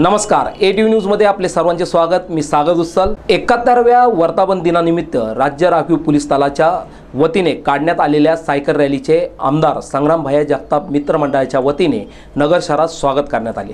नमस्कार ए T V न्यूजमध्ये आपले सर्वांचे स्वागत. मी सागर उत्सल एकाहत्तरव्या वर्तापन दिनानिमित्त राज्य राखीव पोलीस दलाच्या वतीने काढण्यात आलेल्या सायकल रॅलीचे आमदार संग्रामभाया जगताप मित्र मंडळाच्या वतीने नगर शहरात स्वागत करण्यात आले.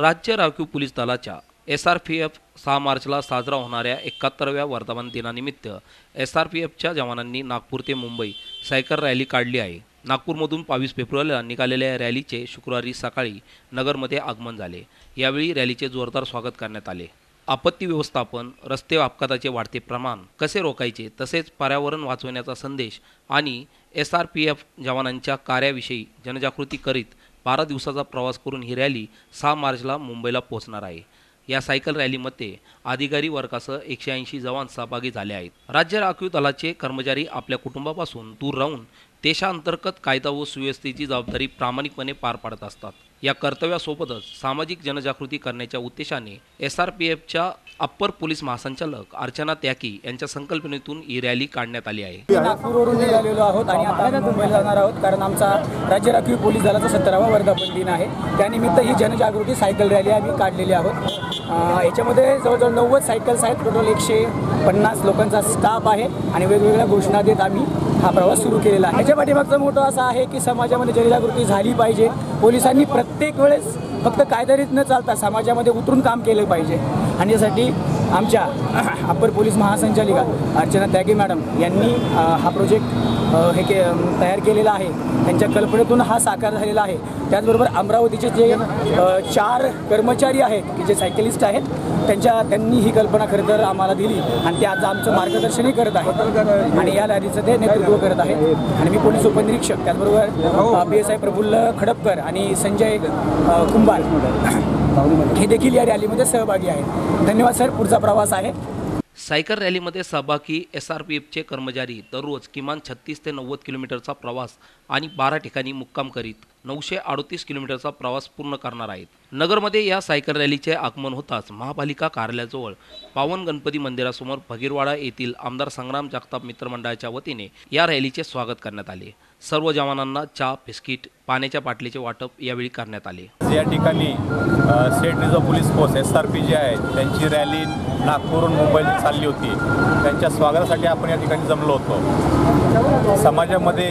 राज्य राखीव पोलीस दलाच्या एस आर पी एफ सहा मार्चला साजरा होणाऱ्या एकाहत्तरव्या वर्धापन दिनानिमित्त एस आर पी एफच्या जवानांनी नागपूर ते मुंबई सायकल रॅली काढली आहे. नागपूरमधून बावीस फेब्रुवारीला निघालेल्या या रॅलीचे शुक्रवारी सकाळी नगरमध्ये आगमन झाले. यावेळी रॅलीचे जोरदार स्वागत करण्यात आले. आपत्ती व्यवस्थापन रस्ते अपघाताचे वाढते प्रमाण कसे रोखायचे तसेच पर्यावरण वाचवण्याचा संदेश आणि एस आर पी एफ जवानांच्या कार्याविषयी जनजागृती करीत बारा दिवसाचा प्रवास करून ही रॅली सहा मार्चला मुंबईला पोहोचणार आहे. या सायकल रॅलीमध्ये अधिकारी वर्गासह एकशे ऐंशी जवान सहभागी झाले आहेत. राज्य राखीव दलाचे कर्मचारी आपल्या कुटुंबापासून दूर राहून देशांतर्गत कायदा व सुव्यवस्थेची जबाबदारी प्रामाणिकपणे पार पाडत असतात. या कर्तव्यासोबतच सामाजिक जनजागृती करण्याच्या उद्देशाने एस आर पी एफच्या अप्पर पोलीस महासंचालक अर्चना त्याकी यांच्या संकल्पनेतून ही रॅली काढण्यात आली आहे. नागपूरवरून निघालेलो आहोत आणि आता मुंबईला जाणार आहोत कारण आमचा राज्य राखीव पोलीस दलाचा सत्तरावा वर्धापन दिन आहे. त्यानिमित्त ही जनजागृती सायकल रॅली आम्ही काढलेली आहोत. याच्यामध्ये जवळजवळ नव्वद सायकल्स आहेत. टोटल एकशे पन्नास लोकांचा स्टाफ आहे आणि वेगवेगळ्या घोषणा देत आम्ही हा प्रवास सुरू केलेला आहे. याच्या पाठीमागचा मोठं असं आहे की समाजामध्ये जनजागृती झाली पाहिजे. पोलिसांनी प्रत्येक वेळेस फक्त कायदेरीत न चालता समाजामध्ये उतरून काम केलं पाहिजे. आणि यासाठी आमच्या अप्पर पोलीस महासंचालिका अर्चना त्यागे मॅडम यांनी हा प्रोजेक्ट हे के तयार केलेला आहे. त्यांच्या कल्पनेतून हा साकार झालेला आहे. त्याचबरोबर अमरावतीचे जे चार कर्मचारी आहेत की जे सायकलिस्ट आहेत त्यांच्या त्यांनी ही कल्पना खरं तर आम्हाला दिली आणि ते आज आमचं मार्गदर्शनही करत आहेत. आणि या रॅलीचं ते नेतृत्व करत आहेत. आणि मी पोलीस उपनिरीक्षक त्याचबरोबर P S I Praful Khadapkar आणि संजय कुंभार. हे देखील या रॅलीमध्ये सहभागी आहेत. धन्यवाद सर. पुढचा प्रवास आहे. सायकल रॅलीमध्ये सहभागी एस आर पी एफचे कर्मचारी दररोज किमान छत्तीस ते नव्वद किलोमीटरचा प्रवास आणि बारा ठिकाणी मुक्काम करीत नऊशे अडतीस किलोमीटरचा प्रवास पूर्ण करणार आहेत. नगरमध्ये या सायकल रॅलीचे आगमन होताच महापालिका कार्यालयाजवळ पावन गणपती मंदिरासमोर फगीरवाडा येथील आमदार संग्राम जगताप मित्रमंडळाच्या वतीने या रॅलीचे स्वागत करण्यात आले. सर्व जवानांना चहा बिस्किट पाण्याच्या बाटलीचे वाटप यावेळी करण्यात आले. या ठिकाणी state reserve police force S R P जी आहे त्यांची रॅली नागपूरहून मुंबईला चालली होती. त्यांच्या स्वागतासाठी आपण या ठिकाणी जमलो होतो. समाजामध्ये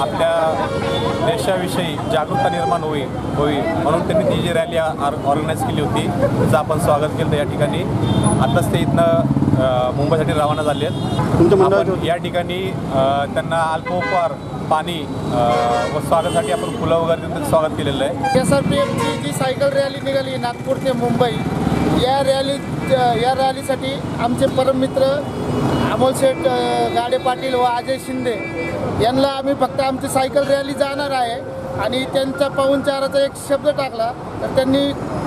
आपल्या देशाविषयी जागरूकता निर्माण होईल होईल म्हणून त्यांनी ती जी रॅली ऑर्गनाईज केली होती त्याचं आपण स्वागत केलं या ठिकाणी. आत्ताच ते इथनं मुंबईसाठी रवाना झाले आहेत. या ठिकाणी त्यांना अल्पोपहार पाणी व स्वागतासाठी आपण फुलं वगैरे देऊन त्यांचं स्वागत केलेलं आहे. एस आर पी एफची जी सायकल रॅली निघाली नागपूर ते मुंबई. या रॅली या रॅलीसाठी आमचे परममित्र अमोल शेठ गाडे पाटील व अजय शिंदे यांना आम्ही फक्त आमची सायकल रॅली जाणार आहे आणि त्यांच्या पाहुणचाराचा एक शब्द टाकला. तर त्यांनी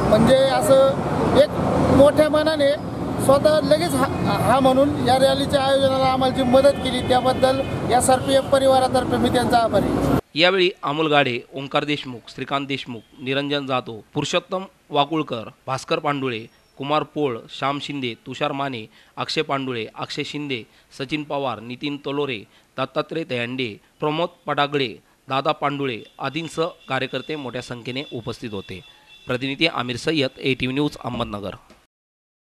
म्हणजे असं एक मोठ्या मनाने स्वतः लगेच हा हा म्हणून या रॅलीच्या आयोजनाला आम्हाला जी मदत केली त्याबद्दल या सरपीएफ परिवारातर्फे मी त्यांचा आभारी आहे. यावेळी अमोल गाडे ओंकार देशमुख श्रीकांत देशमुख निरंजन जाधव पुरुषोत्तम वाकुळकर भास्कर पांडुळे कुमार पोळ श्याम शिंदे तुषार माने अक्षय पांडुळे अक्षय शिंदे सचिन पवार नितीन तलोरे दत्तात्रय दयांडे प्रमोद पडागळे दादा पांडुळे आदींसह कार्यकर्ते मोठ्या संख्येने उपस्थित होते प्रतिनिधी Amir Sayyad A T V news Ahmednagar